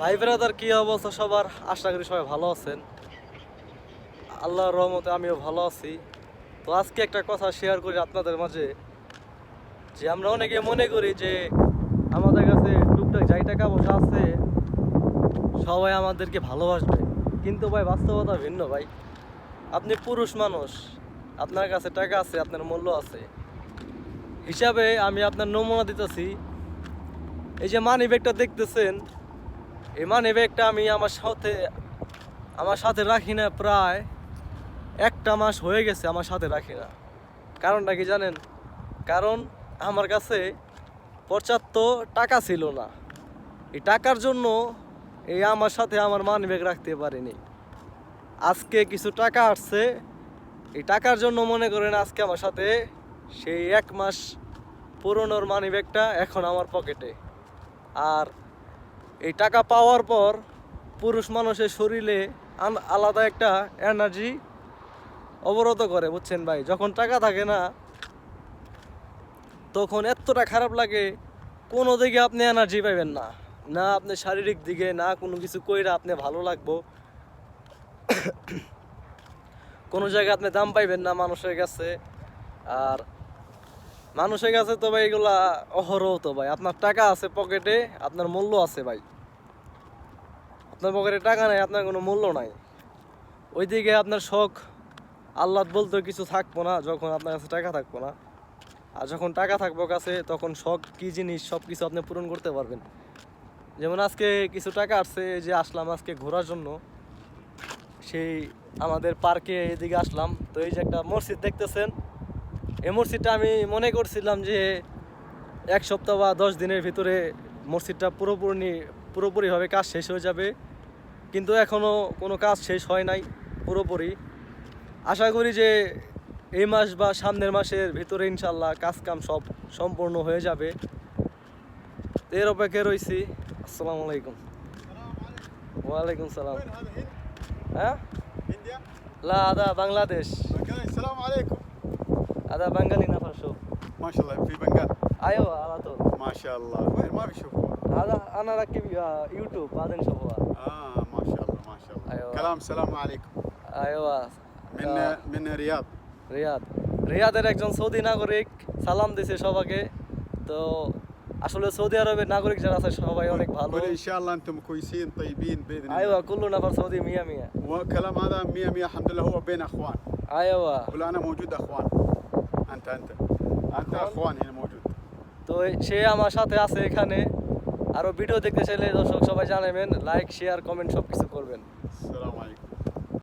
ভাই ব্রাদার, কি অবস্থা সবার? আশা করি সবাই ভালো আছেন। আল্লাহর রহমতে আমিও ভালো আছি। তো আজকে একটা কথা শেয়ার করি আপনাদের মাঝে, যে আমরা অনেকে মনে করি যে আমাদের কাছে টুকটাক যাই টাকা পয়সা আছে, সবাই আমাদেরকে ভালোবাসবে। কিন্তু ভাই, বাস্তবতা ভিন্ন ভাই। আপনি পুরুষ মানুষ, আপনার কাছে টাকা আছে, আপনার মূল্য আছে। হিসাবে আমি আপনার নমুনা দিতেছি। এই যে মানি ব্যাগটা দেখতেছেন এই মানি ব্যাগটা আমি আমার সাথে আমার সাথে রাখি না প্রায় একটা মাস হয়ে গেছে আমার সাথে রাখি না। কারণটা কি জানেন? কারণ আমার কাছে পর্যাপ্ত টাকা ছিল না। এই টাকার জন্য এই আমার সাথে আমার মানি ব্যাগ রাখতে পারিনি। আজকে কিছু টাকা আসছে, এই টাকার জন্য মনে করেন আজকে আমার সাথে সেই এক মাস পুরনোর মানি ব্যাগটা এখন আমার পকেটে আর এই টাকা পাওয়ার পর পুরুষ মানুষের শরীরে আলাদা একটা এনার্জি অবরত করে, বুঝছেন ভাই? যখন টাকা থাকে না, তখন এতটা খারাপ লাগে, কোনো দিকে আপনি এনার্জি পাইবেন না। না আপনি শারীরিক দিকে, না কোনো কিছু কইরা আপনি ভালো লাগবো। কোনো জায়গায় আপনি দাম পাইবেন না মানুষের কাছে। আর মানুষের কাছে তো ভাই এগুলা অহরহ তো ভাই। আপনার টাকা আছে পকেটে, আপনার মূল্য আছে ভাই। আপনার পকেটে টাকা নাই, আপনার কোনো মূল্য নাই। ওইদিকে আপনার শখ আল্লাহ বলতে কিছু থাকব না, যখন আপনার কাছে টাকা থাকব না। আর যখন টাকা থাকব কাছে, তখন শখ কি জিনিস সব কিছু আপনি পূরণ করতে পারবেন। যেমন আজকে কিছু টাকা আসছে যে আসলাম আজকে ঘোরার জন্য। সেই আমাদের পার্কে এদিকে আসলাম। তো এই যে একটা মসজিদ দেখতেছেন মসজিদটা আমি মনে করছিলাম যে এক সপ্তাহ বা দশ দিনের ভিতরে মসজিদটা পুরোপুরি পুরোপুরিভাবে কাজ শেষ হয়ে যাবে। কিন্তু এখনও কোনো কাজ শেষ হয় নাই পুরোপুরি। আশা করি যে এই মাস বা সামনের মাসের ভিতরে ইনশাল্লাহ কাজকাম সব সম্পূর্ণ হয়ে যাবে। এর অপেক্ষায় রয়েছি আসসালামু আলাইকুম। ওয়ালাইকুম সালাম। হ্যাঁ? লা আদা বাংলাদেশ। আসসালামু আলাইকুম। هذا بنغالي نفر شوف ما شاء الله في بنغال ايوه على طول ما شاء الله وين ما بيشوفوها هذا انا راكب آه، يوتيوب بعدين نشوفها اه ما شاء الله ما شاء الله أيوة. كلام السلام عليكم ايوه من آه، من رياض রিয়াদ রিয়াদের একজন সৌদি নাগরিক সালাম দিছে সবাইকে তো আসলে সৌদি আরবের নাগরিক যারা আছে সবাই অনেক ভালো قول ان شاء الله انتم كويسين طيبين باذن الله ايوه كله نفر سعودي مية مية وكلام هذا 100 100 الحمد لله هو بين اخوان ايوه قول انا موجود اخوان انت انت انت اخوان هنا موجود তো সে আমার সাথে আছে এখানে আরো ভিডিও দেখতে চাইলে দর্শক সবাই জানাবেন লাইক শেয়ার কমেন্ট সব কিছু করবেন السلام عليكم